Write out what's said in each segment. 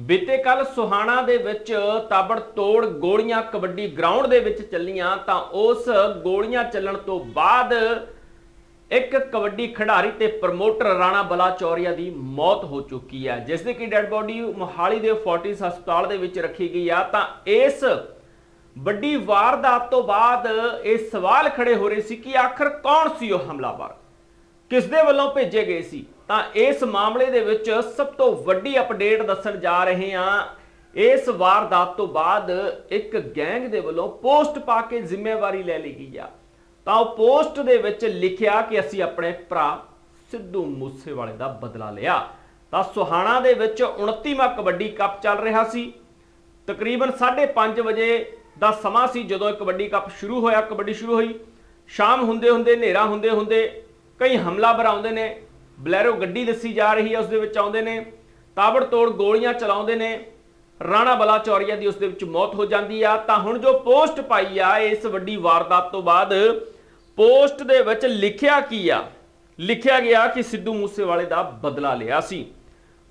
ਬੀਤੇ ਕੱਲ ਸੁਹਾਣਾ ਦੇ ਵਿੱਚ ਤਾਬੜ ਤੋੜ ਗੋਲੀਆਂ ਕਬੱਡੀ ਗਰਾਊਂਡ ਦੇ ਵਿੱਚ ਚੱਲੀਆਂ ਤਾਂ ਉਸ ਗੋਲੀਆਂ ਚੱਲਣ ਤੋਂ ਬਾਅਦ ਇੱਕ ਕਬੱਡੀ ਖਿਡਾਰੀ ਤੇ ਪ੍ਰਮੋਟਰ ਰਾਣਾ ਬਲਾਚੌਰੀਆ ਦੀ ਮੌਤ ਹੋ ਚੁੱਕੀ ਹੈ, ਜਿਸ ਦੀ ਕਿ ਡੈੱਡ ਬੋਡੀ ਮੋਹਾਲੀ ਦੇ ਫੋਰਟਿਸ ਹਸਪਤਾਲ ਦੇ ਵਿੱਚ ਰੱਖੀ ਗਈ ਆ। ਤਾਂ ਇਸ ਵੱਡੀ ਵਾਰਦਾਤ ਤੋਂ ਬਾਅਦ ਇਹ ਸਵਾਲ ਖੜੇ ਹੋ ਰਹੇ ਸੀ ਕਿ ਆਖਰ ਕੌਣ ਸੀ ਉਹ ਹਮਲਾਵਰ? ਕਿਸ ਦੇ ਵੱਲੋਂ ਭੇਜੇ ਗਏ ਸੀ? ਤਾਂ ਇਸ ਮਾਮਲੇ ਦੇ ਵਿੱਚ ਸਭ ਤੋਂ ਵੱਡੀ ਅਪਡੇਟ ਦੱਸਣ ਜਾ ਰਹੇ ਹਾਂ। ਇਸ ਵਾਰਦਾਤ ਤੋਂ ਬਾਅਦ ਇੱਕ ਗੈਂਗ ਦੇ ਵੱਲੋਂ ਪੋਸਟ ਪਾ ਕੇ ਜ਼ਿੰਮੇਵਾਰੀ ਲੈ ਲਈ ਗਈ ਆ। ਤਾਂ ਉਹ ਪੋਸਟ ਦੇ ਵਿੱਚ ਲਿਖਿਆ ਕਿ ਅਸੀਂ ਆਪਣੇ ਭਰਾ ਸਿੱਧੂ ਮੂਸੇਵਾਲੇ ਦਾ ਬਦਲਾ ਲਿਆ। ਤਾਂ ਸੁਹਾਣਾ ਦੇ ਵਿੱਚ 29ਵਾਂ ਕਬੱਡੀ ਕੱਪ ਚੱਲ ਰਿਹਾ ਸੀ। ਤਕਰੀਬਨ 5:30 ਵਜੇ ਦਾ ਸਮਾਂ ਸੀ ਜਦੋਂ ਇਹ ਕਬੱਡੀ ਕੱਪ ਸ਼ੁਰੂ ਹੋਇਆ, ਕਬੱਡੀ ਸ਼ੁਰੂ ਹੋਈ। ਸ਼ਾਮ ਹੁੰਦੇ ਹੁੰਦੇ ਹਨੇਰਾ ਹੁੰਦੇ ਹੁੰਦੇ ਕਈ ਹਮਲਾਵਰ ਆਉਂਦੇ ਨੇ। ਬਲੈਰੋ ਗੱਡੀ ਦੱਸੀ ਜਾ ਰਹੀ ਹੈ, ਉਸ ਦੇ ਵਿੱਚ ਆਉਂਦੇ ਨੇ, ਤਾਬੜਤੋੜ ਗੋਲੀਆਂ ਚਲਾਉਂਦੇ ਨੇ, ਰਾਣਾ ਬਲਾਚੌਰੀਆ ਦੀ ਉਸ ਦੇ ਵਿੱਚ ਮੌਤ ਹੋ ਜਾਂਦੀ ਆ। ਤਾਂ ਹੁਣ ਜੋ ਪੋਸਟ ਪਾਈ ਆ, ਇਸ ਵੱਡੀ ਵਾਰਦਾਤ ਤੋਂ ਬਾਅਦ ਪੋਸਟ ਦੇ ਵਿੱਚ ਲਿਖਿਆ ਕੀ ਆ? ਲਿਖਿਆ ਗਿਆ ਕਿ ਸਿੱਧੂ ਮੂਸੇਵਾਲੇ ਦਾ ਬਦਲਾ ਲਿਆ ਸੀ।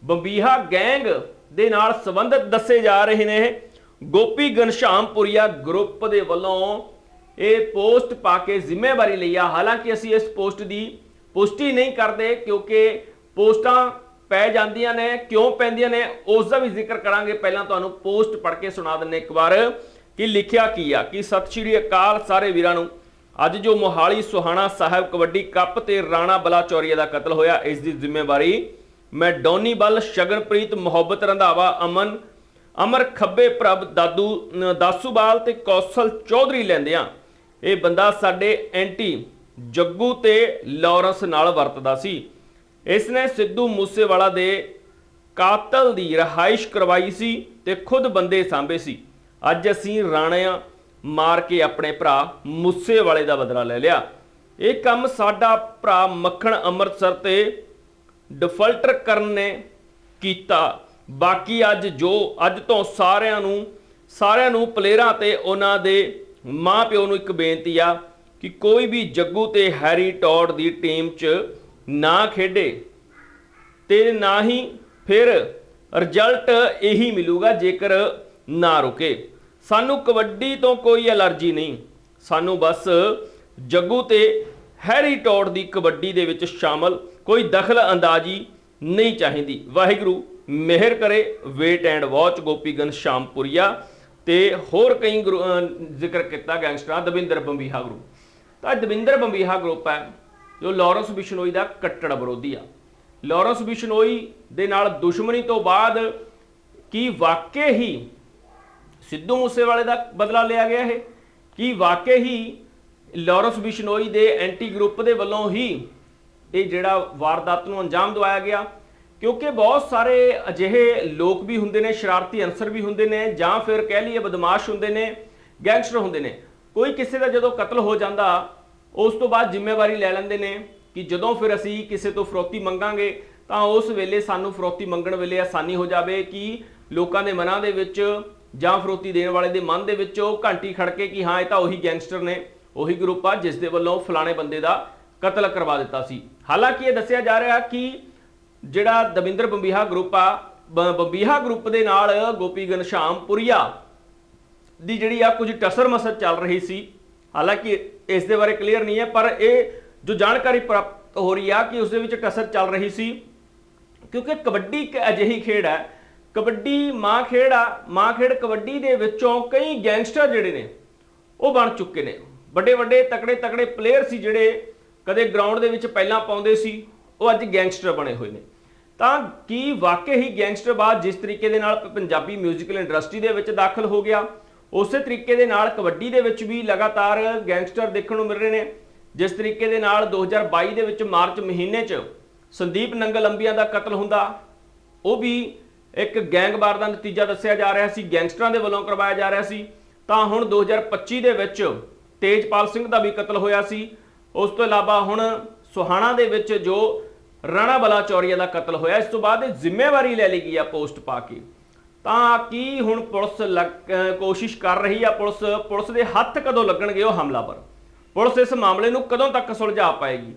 ਬੰਬੀਹਾ ਗੈਂਗ ਦੇ ਨਾਲ ਸੰਬੰਧਿਤ ਦੱਸੇ ਜਾ ਰਹੇ ਨੇ, ਗੋਪੀ ਗਨਸ਼ਾਮਪੁਰੀਆ ਗਰੁੱਪ ਦੇ ਵੱਲੋਂ ਇਹ ਪੋਸਟ ਪਾ ਕੇ ਜ਼ਿੰਮੇਵਾਰੀ ਲਈ ਆ। ਹਾਲਾਂਕਿ ਅਸੀਂ ਇਸ ਪੋਸਟ ਦੀ ਪੁਸ਼ਟੀ ਨਹੀਂ ਕਰਦੇ ਕਿਉਂਕਿ ਪੋਸਟਾਂ ਪੈ ਜਾਂਦੀਆਂ ਨੇ ਕਿਉਂ ਪੈਂਦੀਆਂ ਨੇ ਉਸ ਦਾ ਵੀ ਜ਼ਿਕਰ ਕਰਾਂਗੇ। ਪਹਿਲਾਂ ਤੁਹਾਨੂੰ ਪੋਸਟ ਪੜ੍ਹ ਕੇ ਸੁਣਾ ਦਿੰਨੇ ਇੱਕ ਵਾਰ ਕਿ ਲਿਖਿਆ ਕੀ ਆ ਕਿ ਸਤਿ ਸ਼੍ਰੀ ਅਕਾਲ ਸਾਰੇ ਵੀਰਾਂ ਨੂੰ। ਅੱਜ ਜੋ ਮੋਹਾਲੀ ਸੁਹਾਣਾ ਸਾਹਿਬ ਕਬੱਡੀ ਕੱਪ ਤੇ ਰਾਣਾ ਬਲਾਚੌਰੀਆ ਦਾ ਕਤਲ ਹੋਇਆ ਇਸ ਦੀ ਜ਼ਿੰਮੇਵਾਰੀ ਮੈਂ ਡੌਨੀ ਬਲ ਸ਼ਗਨਪ੍ਰੀਤ ਮੁਹੱਬਤ ਰੰਧਾਵਾ ਅਮਨ ਅਮਰ ਖੱਬੇ ਪ੍ਰਭ ਦਾਦੂ ਅ, ਦਾਸੂਵਾਲ ਤੇ ਕੌਸ਼ਲ ਚੌਧਰੀ ਲੈਂਦੇ ਆ ਇਹ ਬੰਦਾ ਸਾਡੇ ਐਂਟੀ ਜੱਗੂ ਤੇ ਲਾਰੈਂਸ ਨਾਲ ਵਰਤਦਾ ਸੀ। ਇਸ ਨੇ ਸਿੱਧੂ ਮੂਸੇਵਾਲਾ ਦੇ ਕਾਤਲ ਦੀ ਰਹਾਇਸ਼ ਕਰਵਾਈ ਸੀ ਤੇ ਖੁਦ ਬੰਦੇ ਸਾਂਭੇ ਸੀ। ਅੱਜ ਅਸੀਂ ਰਾਣਿਆਂ ਮਾਰ ਕੇ ਆਪਣੇ ਭਰਾ ਮੂਸੇਵਾਲੇ ਦਾ ਬਦਲਾ ਲੈ ਲਿਆ। ਇਹ ਕੰਮ ਸਾਡਾ ਭਰਾ ਮੱਖਣ ਅੰਮ੍ਰਿਤਸਰ ਤੇ ਡਿਫਾਲਟਰ ਕਰਨ ਨੇ ਕੀਤਾ। ਬਾਕੀ ਅੱਜ ਜੋ, ਅੱਜ ਤੋਂ ਸਾਰਿਆਂ ਨੂੰ ਸਾਰਿਆਂ ਨੂੰ ਪਲੇਅਰਾਂ ਤੇ ਉਹਨਾਂ ਦੇ ਮਾਪਿਓ ਨੂੰ ਇੱਕ ਬੇਨਤੀ ਆ ਕਿ ਕੋਈ ਵੀ ਜੱਗੂ ਤੇ ਹੈਰੀ ਟੌਡ ਦੀ ਟੀਮ 'ਚ ਨਾ ਖੇਡੇ ਤੇ ਨਾ ਹੀ ਫਿਰ ਰਿਜ਼ਲਟ ਇਹੀ ਮਿਲੂਗਾ ਜੇਕਰ ਨਾ ਰੁਕੇ। ਸਾਨੂੰ ਕਬੱਡੀ ਤੋਂ ਕੋਈ ਅਲਰਜੀ ਨਹੀਂ। ਸਾਨੂੰ ਬਸ ਜੱਗੂ ਤੇ ਹੈਰੀ ਟੌਡ ਦੀ ਕਬੱਡੀ ਦੇ ਵਿੱਚ ਸ਼ਾਮਲ ਕੋਈ ਦਖਲ ਅੰਦਾਜ਼ੀ ਨਹੀਂ ਚਾਹੀਦੀ। ਵਾਹਿਗੁਰੂ, ਮਿਹਰ ਕਰੇ। Wait and watch Gopigan Shampuria. ਤੇ ਹੋਰ ਕਈ ਗੁਰੂ- ਜ਼ਿਕਰ ਕੀਤਾ ਗੈਂਗਸਟਰਾਂ, ਦਵਿੰਦਰ ਬੰਬੀਹਾ ਗਰੁੱਪ ਤਾਂ ਦਵਿੰਦਰ ਬੰਬੀਹਾ ਗਰੁੱਪ ਹੈ, ਜੋ ਲਾਰੈਂਸ ਬਿਸ਼ਨੋਈ ਦਾ ਕੱਟੜ ਵਿਰੋਧੀ ਆ। ਲਾਰੈਂਸ ਬਿਸ਼ਨੋਈ ਦੇ ਨਾਲ ਦੁਸ਼ਮਣੀ ਤੋਂ ਬਾਅਦ ਕੀ ਵਾਕਈ ਹੀ ਸਿੱਧੂ ਮੂਸੇਵਾਲੇ ਦਾ ਬਦਲਾ ਲਿਆ ਗਿਆ ਇਹ? ਕੀ ਵਾਕਈ ਹੀ ਲਾਰੈਂਸ ਬਿਸ਼ਨੋਈ ਦੇ ਐਂਟੀ ਗਰੁੱਪ ਦੇ ਵੱਲੋਂ ਹੀ ਇਹ ਜਿਹੜਾ ਵਾਰਦਾਤ ਨੂੰ ਅੰਜਾਮ ਦਵਾਇਆ ਗਿਆ? ਕਿਉਂਕਿ ਬਹੁਤ ਸਾਰੇ ਅਜਿਹੇ ਲੋਕ ਵੀ ਹੁੰਦੇ ਨੇ, ਸ਼ਰਾਰਤੀ ਅਨਸਰ ਵੀ ਹੁੰਦੇ ਨੇ ਜਾਂ ਫਿਰ ਕਹਿ ਲਈਏ ਬਦਮਾਸ਼ ਹੁੰਦੇ ਨੇ, ਗੈਂਗਸਟਰ ਹੁੰਦੇ ਨੇ। ਕੋਈ ਕਿਸੇ ਦਾ ਜਦੋਂ ਕਤਲ ਹੋ ਜਾਂਦਾ, ਉਸ ਤੋਂ ਬਾਅਦ ਜ਼ਿੰਮੇਵਾਰੀ ਲੈ ਲੈਂਦੇ ਨੇ ਕਿ ਜਦੋਂ ਫਿਰ ਅਸੀਂ ਕਿਸੇ ਤੋਂ ਫਰੋਤੀ ਮੰਗਾਂਗੇ, ਤਾਂ ਉਸ ਵੇਲੇ ਸਾਨੂੰ ਫਰੋਤੀ ਮੰਗਣ ਵੇਲੇ ਆਸਾਨੀ ਹੋ ਜਾਵੇ ਕਿ ਲੋਕਾਂ ਦੇ ਮਨਾਂ ਦੇ ਵਿੱਚ ਜਾਂ ਫਰੋਤੀ ਦੇਣ ਵਾਲੇ ਦੇ ਮਨ ਦੇ ਵਿੱਚ ਉਹ ਘੰਟੀ ਖੜਕੇ ਕਿ ਹਾਂ, ਇਹ ਤਾਂ ਉਹੀ ਗੈਂਗਸਟਰ ਨੇ, ਉਹੀ ਗਰੁੱਪ ਆ ਜਿਸ ਦੇ ਵੱਲੋਂ ਫਲਾਣੇ ਬੰਦੇ ਦਾ ਕਤਲ ਕਰਵਾ ਦਿੱਤਾ ਸੀ। ਹਾਲਾਂਕਿ ਇਹ ਦੱਸਿਆ ਜਾ ਰਿਹਾ ਕਿ ਜਿਹੜਾ ਦਵਿੰਦਰ ਬੰਬੀਹਾ ਗਰੁੱਪ ਆ, ਬ- ਬੰਬੀਹਾ ਗਰੁੱਪ ਦੇ ਨਾਲ ਗੋਪੀ ਗਨਸ਼ਾਮਪੁਰੀਆ ਦੀ ਜਿਹੜੀ ਆ ਕੁਝ ਟਸਰ ਮਸਰ ਚੱਲ ਰਹੀ ਸੀ ਹਾਲਾਂਕਿ ਇਸ ਦੇ ਬਾਰੇ ਕਲੀਅਰ ਨਹੀਂ ਹੈ ਪਰ ਇਹ ਜੋ ਜਾਣਕਾਰੀ ਪ੍ਰਾਪਤ ਹੋ ਰਹੀ ਆ ਕਿ ਉਸ ਦੇ ਵਿੱਚ ਟਸਰ ਚੱਲ ਰਹੀ ਸੀ ਕਿਉਂਕਿ ਕਬੱਡੀ ਇੱਕ ਅਜਿਹੀ ਖੇਡ ਹੈ ਕਬੱਡੀ ਮਾਂ ਖੇਡ ਆ ਮਾਂ ਖੇਡ ਕਬੱਡੀ ਦੇ ਵਿੱਚੋਂ ਕਈ ਗੈਂਗਸਟਰ ਜਿਹੜੇ ਨੇ ਉਹ ਬਣ ਚੁੱਕੇ ਨੇ ਵੱਡੇ ਵੱਡੇ ਤਕੜੇ ਤਕੜੇ ਪਲੇਅਰ ਸੀ ਜਿਹੜੇ ਕਦੇ ਗਰਾਊਂਡ ਦੇ ਵਿੱਚ ਪਹਿਲਾਂ ਪਾਉਂਦੇ ਸੀ ਉਹ ਅੱਜ ਗੈਂਗਸਟਰ ਬਣੇ ਹੋਏ ਨੇ ਤਾਂ ਕੀ ਵਾਕਈ ਹੀ ਗੈਂਗਸਟਰਬਾਜ਼ ਜਿਸ ਤਰੀਕੇ ਦੇ ਨਾਲ ਪੰਜਾਬੀ 뮤지컬 ਇੰਡਸਟਰੀ ਦੇ ਵਿੱਚ ਦਾਖਲ ਹੋ ਗਿਆ ਉਸੇ ਤਰੀਕੇ ਦੇ ਨਾਲ ਕਬੱਡੀ ਦੇ ਵਿੱਚ ਵੀ ਲਗਾਤਾਰ ਗੈਂਗਸਟਰ ਦੇਖਣ ਨੂੰ ਮਿਲ ਰਹੇ ਨੇ। ਜਿਸ ਤਰੀਕੇ ਦੇ ਨਾਲ 2022 ਦੇ ਵਿੱਚ ਮਾਰਚ ਮਹੀਨੇ 'ਚ ਸੰਦੀਪ ਨੰਗਲ ਅੰਬੀਆਂ ਦਾ ਕਤਲ ਹੁੰਦਾ, ਉਹ ਵੀ ਇੱਕ ਗੈਂਗਵਾਰ ਦਾ ਨਤੀਜਾ ਦੱਸਿਆ ਜਾ ਰਿਹਾ ਸੀ, ਗੈਂਗਸਟਰਾਂ ਦੇ ਵੱਲੋਂ ਕਰਵਾਇਆ ਜਾ ਰਿਹਾ ਸੀ। ਤਾਂ ਹੁਣ 2025 ਦੇ ਵਿੱਚ ਤੇਜਪਾਲ ਸਿੰਘ ਦਾ ਵੀ ਕਤਲ ਹੋਇਆ ਸੀ। ਉਸ ਤੋਂ ਇਲਾਵਾ ਹੁਣ ਸੁਹਾਣਾ ਦੇ ਵਿੱਚ ਜੋ ਰਾਣਾ ਬਲਾਚੌਰੀਆ ਦਾ ਕਤਲ ਹੋਇਆ, ਇਸ ਤੋਂ ਬਾਅਦ ਇਹ ਜ਼ਿੰਮੇਵਾਰੀ ਲੈ ਲਈ ਗਈ ਆ ਪੋਸਟ ਪਾ ਕੇ। ਤਾਂ ਕੀ ਹੁਣ ਪੁਲਿਸ ਲੱਗ- ਕੋਸ਼ਿਸ਼ ਕਰ ਰਹੀ ਆ ਪੁਲਿਸ? ਪੁਲਿਸ ਦੇ ਹੱਥ ਕਦੋਂ ਲੱਗਣਗੇ ਉਹ ਹਮਲਾਵਰ? ਪੁਲਿਸ ਇਸ ਮਾਮਲੇ ਨੂੰ ਕਦੋਂ ਤੱਕ ਸੁਲਝਾ ਪਾਏਗੀ?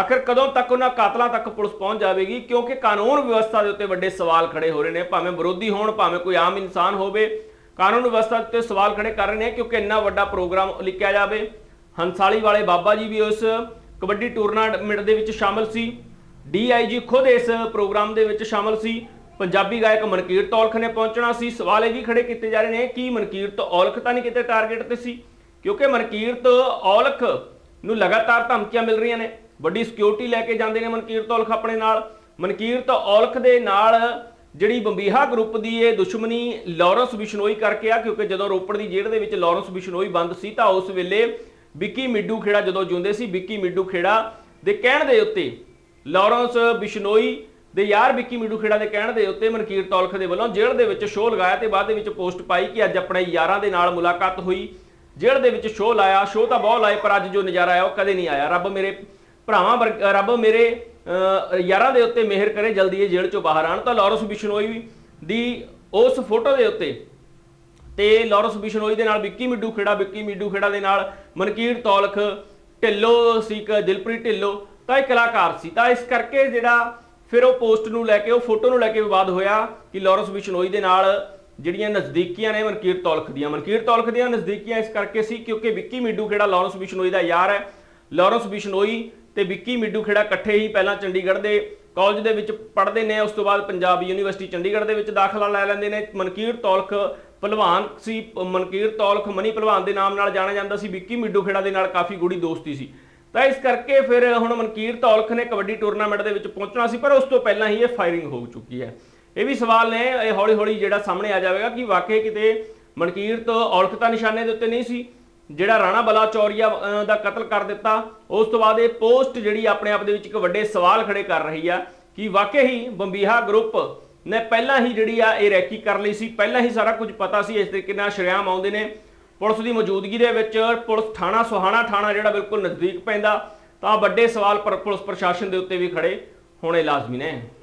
ਆਖਿਰ ਕਦੋਂ ਤੱਕ ਉਹਨਾਂ ਕਾਤਲਾਂ ਤੱਕ ਪੁਲਿਸ ਪਹੁੰਚ ਜਾਵੇਗੀ? ਕਿਉਂਕਿ ਕਾਨੂੰਨ ਵਿਵਸਥਾ ਦੇ ਉੱਤੇ ਵੱਡੇ ਸਵਾਲ ਖੜੇ ਹੋ ਰਹੇ ਨੇ, ਭਾਵੇਂ ਵਿਰੋਧੀ ਹੋਣ, ਭਾਵੇਂ ਕੋਈ ਆਮ ਇਨਸਾਨ ਹੋਵੇ। ਕਾਨੂੰਨ ਵਿਵਸਥਾ ਉੱਤੇ ਸਵਾਲ ਖੜੇ ਕਰ ਰਹੇ ਨੇ ਕਿਉਂਕਿ ਇੰਨਾ ਵੱਡਾ ਪ੍ਰੋਗਰਾਮ ਲਿਖਿਆ ਜਾਵੇ। ਹੰਸਾਲੀ ਵਾਲੇ ਬਾਬਾ ਜੀ ਵੀ ਉਸ ਕਬੱਡੀ ਟੂਰਨਾਮੈਂਟ ਦੇ ਵਿੱਚ ਸ਼ਾਮਲ ਸੀ। ਡੀਆਈਜੀ ਖੁਦ ਇਸ ਪ੍ਰੋਗਰਾਮ ਦੇ ਵਿੱਚ ਸ਼ਾਮਲ ਸੀ। ਪੰਜਾਬੀ ਗਾਇਕ ਮਨਕੀਰਤ ਔਲਖ ਨੇ ਪਹੁੰਚਣਾ ਸੀ। ਸਵਾਲ ਇਹ ਵੀ ਖੜੇ ਕੀਤੇ ਜਾ ਰਹੇ ਨੇ ਕਿ ਮਨਕੀਰਤ ਔਲਖ ਤਾਂ ਨਹੀਂ ਕਿਤੇ ਟਾਰਗੇਟ ਤੇ ਸੀ? ਕਿਉਂਕਿ ਮਨਕੀਰਤ ਔਲਖ ਨੂੰ ਲਗਾਤਾਰ ਧਮਕੀਆਂ ਮਿਲ ਰਹੀਆਂ ਨੇ। ਵੱਡੀ ਸਿਕਿਉਰਿਟੀ ਲੈ ਕੇ ਜਾਂਦੇ ਨੇ ਮਨਕੀਰਤ ਔਲਖ ਆਪਣੇ ਨਾਲ। ਮਨਕੀਰਤ ਔਲਖ ਦੇ ਨਾਲ ਜਿਹੜੀ ਬੰਬੀਹਾ ਗਰੁੱਪ ਦੀ ਇਹ ਦੁਸ਼ਮਣੀ ਲਾਰੈਂਸ ਬਿਸ਼ਨੋਈ ਕਰਕੇ ਆ, ਕਿਉਂਕਿ ਜਦੋਂ ਰੋਪੜ ਦੀ ਜੇਲ੍ਹ ਦੇ ਵਿੱਚ ਲਾਰੈਂਸ ਬਿਸ਼ਨੋਈ ਬੰਦ ਸੀ ਤਾਂ ਉਸ ਵੇਲੇ ਵਿੱਕੀ ਮਿੱਡੂ ਖੇੜਾ ਜਦੋਂ ਜਿਉਂਦੇ ਸੀ, ਵਿੱਕੀ ਮਿੱਡੂ ਖੇੜਾ ਦੇ ਕਹਿਣ ਦੇ ਉੱਤੇ ਲਾਰੈਂਸ ਬਿਸ਼ਨੋਈ ਦੇ ਯਾਰ ਵਿੱਕੀ ਮਿੱਡੂ ਖੇੜਾ ਦੇ ਕਹਿਣ ਦੇ ਉੱਤੇ ਮਨਕੀਰ ਤੌਲਖ ਦੇ ਵੱਲੋਂ ਜੇਲ੍ਹ ਦੇ ਵਿੱਚ ਸ਼ੋਅ ਲਗਾਇਆ ਤੇ ਬਾਅਦ ਦੇ ਵਿੱਚ ਪੋਸਟ ਪਾਈ ਕਿ ਅੱਜ ਆਪਣੇ ਯਾਰਾਂ ਦੇ ਨਾਲ ਮੁਲਾਕਾਤ ਹੋਈ। ਜੇਲ੍ਹ ਦੇ ਵਿੱਚ ਸ਼ੋਅ ਲਾਇਆ, ਸ਼ੋਅ ਤਾਂ ਬਹੁਤ ਲਾਏ, ਪਰ ਅੱਜ ਜੋ ਨਜ਼ਾਰਾ ਆਇਆ ਉਹ ਕਦੇ ਨਹੀਂ ਆਇਆ। ਰੱਬ ਮੇਰੇ ਭਰਾਵਾਂ ਰੱਬ ਮੇਰੇ ਯਾਰਾਂ ਦੇ ਉੱਤੇ ਮਿਹਰ ਕਰੇ, ਜਲਦੀ ਇਹ ਜੇਲ੍ਹ ਚੋਂ ਬਾਹਰ ਆਣ ਤਾਂ ਲਾਰੈਂਸ ਬਿਸ਼ਨੋਈ ਦੀ ਉਸ ਫੋਟੋ ਦੇ ਉੱਤੇ ਤੇ ਲਾਰੈਂਸ ਬਿਸ਼ਨੋਈ ਦੇ ਨਾਲ ਵਿੱਕੀ ਮਿੱਡੂ ਖੇੜਾ, ਵਿੱਕੀ ਮਿੱਡੂ ਖੇੜਾ ਦੇ ਨਾਲ ਮਨਕੀਰ ਤੌਲਖ, ਢਿੱਲੋ ਸੀ ਦਿਲਪ੍ਰੀਤ ਢਿੱਲੋ, ਤਾਂ ਇਹ ਕਲਾਕਾਰ ਸੀ। ਤਾਂ ਇਸ ਕਰਕੇ ਜਿਹੜਾ ਫਿਰ ਉਹ ਪੋਸਟ ਨੂੰ ਲੈ ਕੇ, ਉਹ ਫੋਟੋ ਨੂੰ ਲੈ ਕੇ ਵਿਵਾਦ ਹੋਇਆ ਕਿ ਲਾਰੈਂਸ ਬਿਸ਼ਨੋਈ ਦੇ ਨਾਲ ਜਿਹੜੀਆਂ ਨਜ਼ਦੀਕੀਆਂ ਨੇ ਮਨਕੀਰ ਤੌਲਖ ਦੀਆਂ। ਮਨਕੀਰ ਤੌਲਖ ਦੀਆਂ ਨਜ਼ਦੀਕੀਆਂ ਇਸ ਕਰਕੇ ਸੀ ਕਿਉਂਕਿ ਵਿੱਕੀ ਮਿੱਡੂ ਖੇੜਾ ਲਾਰੈਂਸ ਬਿਸ਼ਨੋਈ ਦਾ ਯਾਰ ਹੈ। ਲਾਰੈਂਸ ਬਿਸ਼ਨੋਈ ਤੇ ਵਿੱਕੀ ਮਿੱਡੂ ਖੇੜਾ ਇਕੱਠੇ ਹੀ ਪਹਿਲਾਂ ਚੰਡੀਗੜ੍ਹ ਦੇ ਕਾਲਜ ਦੇ ਵਿੱਚ ਪੜ੍ਹਦੇ ਨੇ, ਉਸ ਤੋਂ ਬਾਅਦ ਪੰਜਾਬ ਯੂਨੀਵਰਸਿਟੀ ਚੰਡੀਗੜ੍ਹ ਦੇ ਵਿੱਚ ਦਾਖਲਾ ਲੈ ਲੈਂਦੇ ਨੇ। ਮਨਕੀਰ ਤੌਲਖ ਪਹਿਲਵਾਨ ਸੀ, ਮਨਕੀਰ ਤੌਲਖ ਮਨੀ ਪਹਿਲਵਾਨ ਦੇ ਨਾਮ ਨਾਲ ਜਾਣਿਆ ਜਾਂਦਾ ਸੀ। ਵਿੱਕੀ ਮਿੱਡੂ ਖੇੜਾ ਦੇ ਨਾਲ ਕਾਫੀ ਗੂੜੀ ਦੋਸਤੀ ਸੀ। ਤਾਂ ਇਸ ਕਰਕੇ ਫਿਰ ਹੁਣ ਮਨਕੀਰ ਤੌਲਖ ਨੇ ਕਬੱਡੀ ਟੂਰਨਾਮੈਂਟ ਦੇ ਵਿੱਚ ਪਹੁੰਚਣਾ ਸੀ, ਪਰ ਉਸ ਤੋਂ ਪਹਿਲਾਂ ਹੀ ਇਹ ਫਾਇਰਿੰਗ ਹੋ ਚੁੱਕੀ ਹੈ। ਇਹ ਵੀ ਸਵਾਲ ਨੇ, ਇਹ ਹੌਲੀ ਹੌਲੀ ਜਿਹੜਾ ਸਾਹਮਣੇ ਆ ਜਾਵੇਗਾ ਕਿ ਵਾਕਈ ਕਿਤੇ ਮਨਕੀਰਤ ਔਲਖ ਤਾਂ ਨਿਸ਼ਾਨੇ ਦੇ ਉੱਤੇ ਨਹੀਂ ਸੀ, ਜਿਹੜਾ ਰਾਣਾ ਬਲਾ ਚੌਰੀਆ ਦਾ ਕਤਲ ਕਰ ਦਿੱਤਾ, ਉਸ ਤੋਂ ਬਾਅਦ ਇਹ ਪੋਸਟ ਜਿਹੜੀ ਆਪਣੇ ਆਪ ਦੇ ਵਿੱਚ ਇੱਕ ਵੱਡੇ ਸਵਾਲ ਖੜੇ ਕਰ ਰਹੀ ਆ, ਕਿ ਵਾਕਈ ਹੀ ਬੰਬੀਹਾ ਗਰੁੱਪ ਨੇ ਪਹਿਲਾਂ ਹੀ ਜਿਹੜੀ ਆ ਇਹ ਰੈਕੀ ਕਰ ਲਈ ਸੀ, ਪਹਿਲਾਂ ਹੀ ਸਾਰਾ ਕੁਝ ਪਤਾ ਸੀ, ਇਸ ਤਰੀਕੇ ਨਾਲ ਸ਼ਰਿਆਮ ਆਉਂਦੇ ਨੇ। ਪੁਲਿਸ ਦੀ ਮੌਜੂਦਗੀ ਦੇ ਵਿੱਚ ਪੁਲਿਸ ਥਾਣਾ ਸੁਹਾਣਾ ਥਾਣਾ ਜਿਹੜਾ ਬਿਲਕੁਲ ਨਜ਼ਦੀਕ ਪੈਂਦਾ, ਤਾਂ ਵੱਡੇ ਸਵਾਲ ਪਰ ਪੁਲਿਸ ਪ੍ਰਸ਼ਾਸਨ ਦੇ ਉੱਤੇ ਵੀ ਖੜੇ ਹੋਣੇ ਲਾਜ਼ਮੀ ਨੇ।